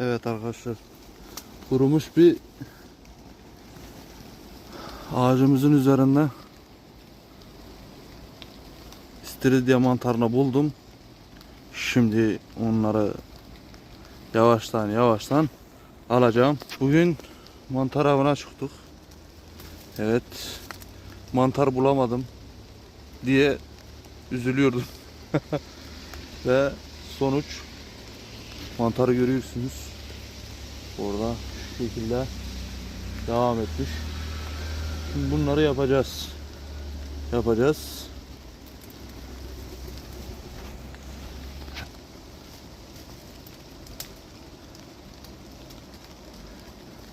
Evet arkadaşlar. Kurumuş bir ağacımızın üzerinde istiridye mantarını buldum. Şimdi onları yavaştan yavaştan alacağım. Bugün mantar avına çıktık. Evet. Mantar bulamadım diye üzülüyordum. Ve sonuç mantarı görüyorsunuz. Orada şu şekilde devam etmiş. Şimdi bunları yapacağız. Yapacağız.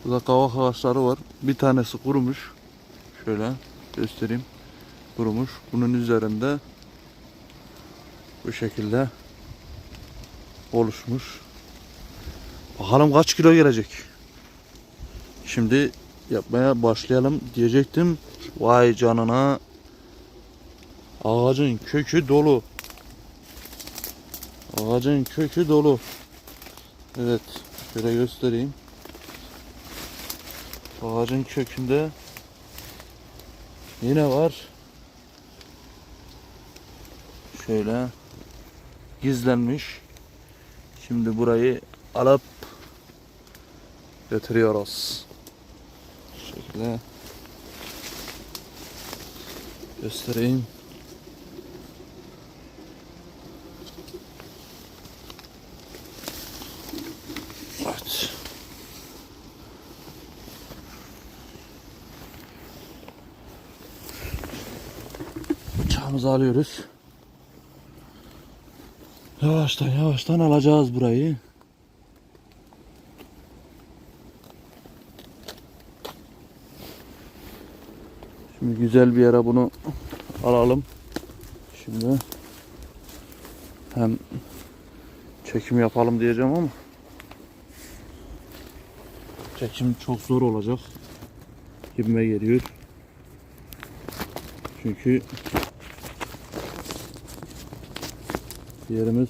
Burada kavak ağaçları var. Bir tanesi kurumuş. Şöyle göstereyim. Kurumuş. Bunun üzerinde bu şekilde oluşmuş. Bakalım kaç kilo gelecek. Şimdi yapmaya başlayalım diyecektim. Vay canına. Ağacın kökü dolu. Ağacın kökü dolu. Evet. Şöyle göstereyim. Ağacın kökünde yine var. Şöyle gizlenmiş. Şimdi burayı alıp götürüyoruz. Şu şekilde göstereyim. Bıçağımızı alıyoruz. Yavaştan yavaştan alacağız burayı. Şimdi güzel bir yere bunu alalım. Şimdi hem çekim yapalım diyeceğim ama çekim çok zor olacak gibime geliyor. Çünkü yerimiz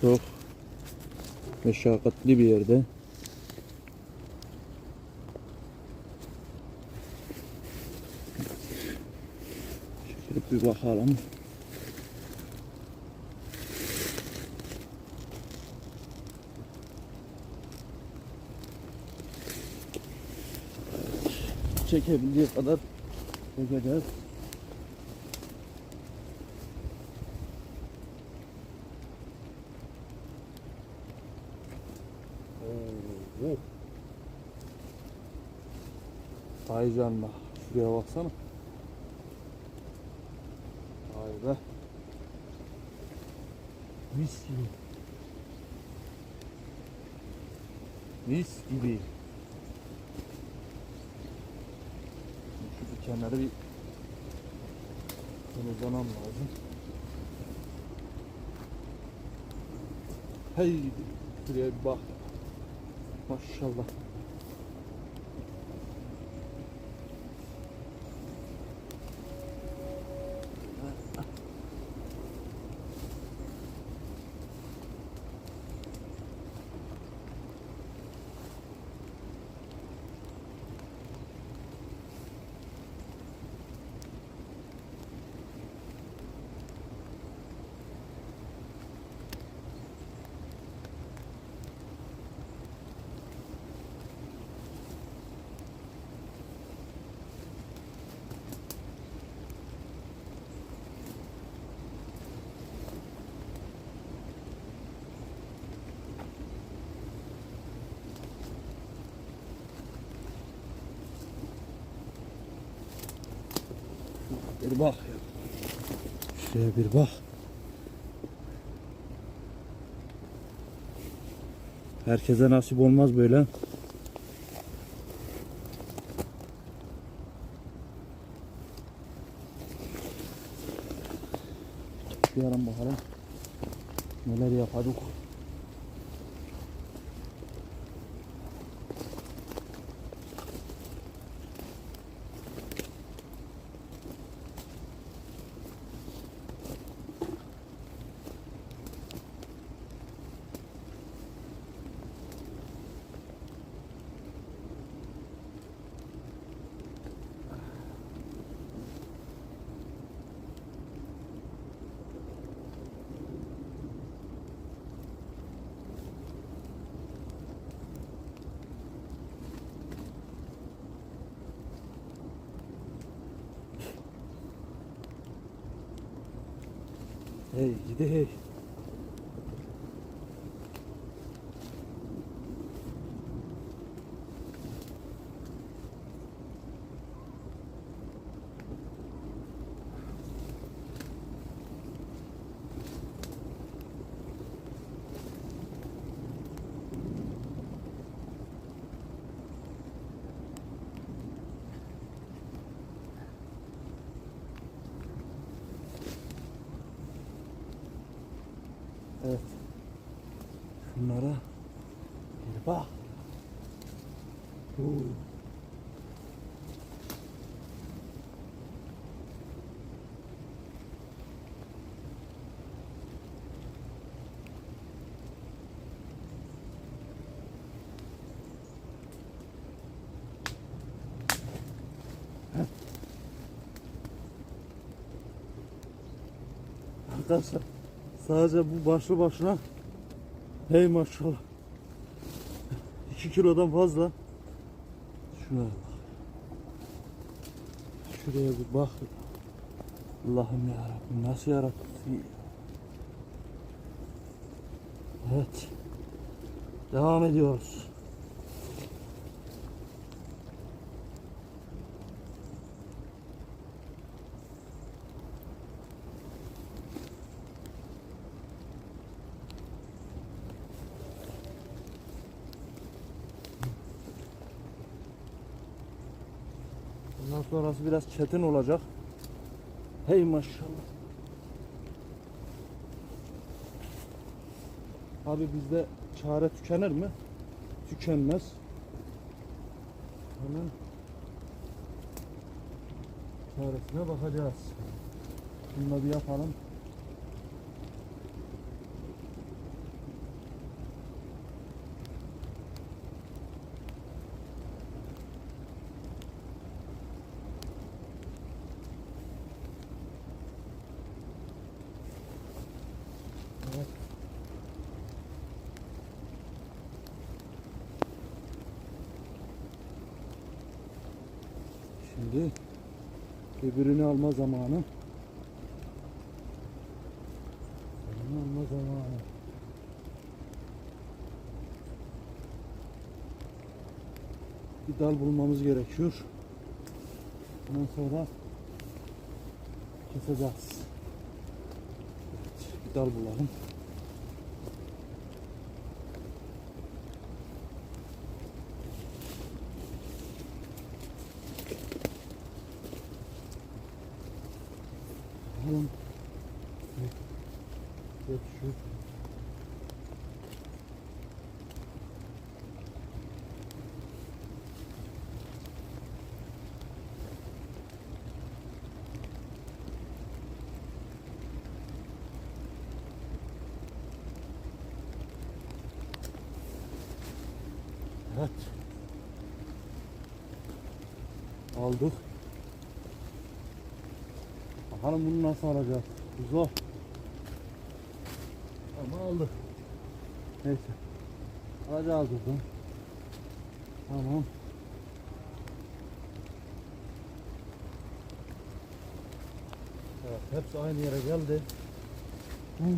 çok meşakkatli bir yerde. Şöyle bir bakalım. Çekebildiği kadar çekeceğiz. Canına. Şuraya baksana. Vay be. Mis gibi. Mis gibi. Şu dikenleri bir temizlemem lazım. Hey, şuraya bir bak. Maşallah. Bir bak ya. Şuraya bir bak. Herkese nasip olmaz böyle. Yarın bakalım. Neler yapacak. Hey Şunlara bir bak. Oo. Arkadaşlar sadece bu başlı başına hey maşallah. 2 kilodan fazla. Şuna bak. Şuraya bir bak. Allah'ım ya Rabbim nasıl yarattı evet. Devam ediyoruz Sonrası biraz çetin olacak. Hey maşallah. Abi bizde çare tükenir mi? Tükenmez. Hemen çaresine bakacağız. Bunu bir yapalım. Evet. Şimdi öbürünü alma zamanı. Öbürünü alma zamanı. Bir dal bulmamız gerekiyor. Ondan sonra keseceğiz. Evet, bir dal bulalım. Bakalım. Evet. Şu. Evet. Aldık. Bakalım bunu nasıl alacağız? Zor. Ama aldık. Neyse. Alacağız buradan. Tamam. Evet, hepsi aynı yere geldi. Hmm.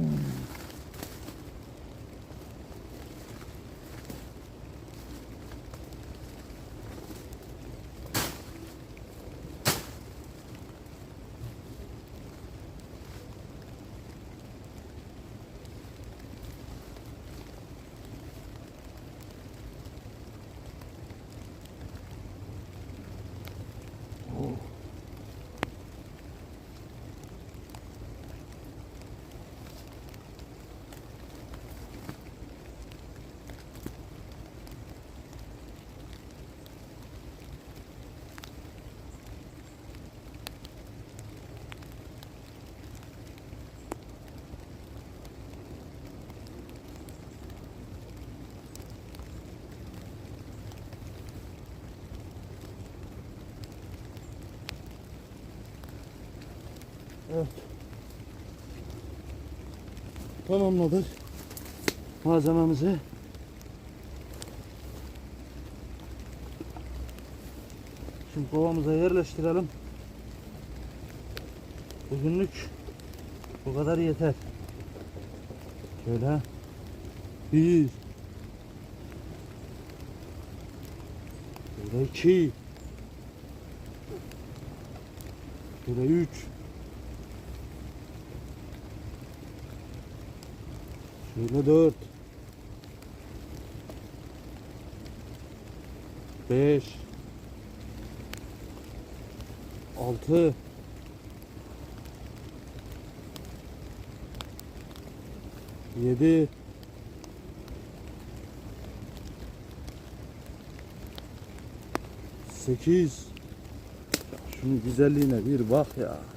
Evet. Tamamladık malzememizi. Şimdi kovamıza yerleştirelim. Bugünlük Bu kadar yeter. Şöyle. Bir. Şöyle iki. Şöyle üç. Dört. Beş. Altı. Yedi. Sekiz. Ya şunun güzelliğine bir bak ya.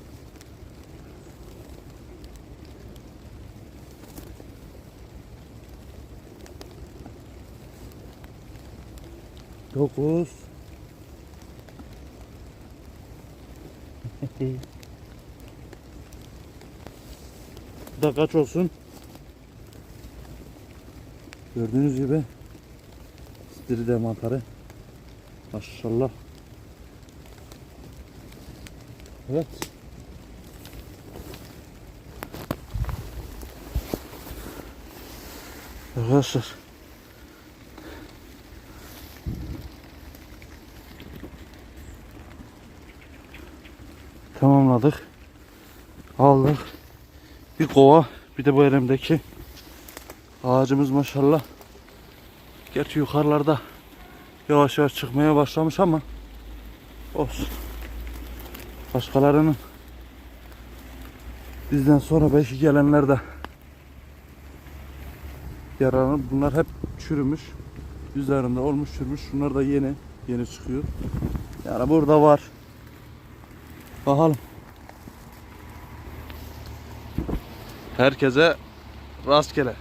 Dokuz. Bu da kaç olsun? Gördüğünüz gibi Stiri de mantarı. Maşallah. Evet. Arkadaşlar. Tamamladık. Aldık. Bir kova bir de bu elimdeki ağacımız maşallah. Gerçi yukarılarda yavaş yavaş çıkmaya başlamış ama olsun. Başkalarının bizden sonra belki gelenler de yararlanır. Bunlar hep çürümüş. Üzerinde olmuş çürümüş. Şunlar da yeni yeni çıkıyor. Yani burada var. Bakalım. Herkese rastgele.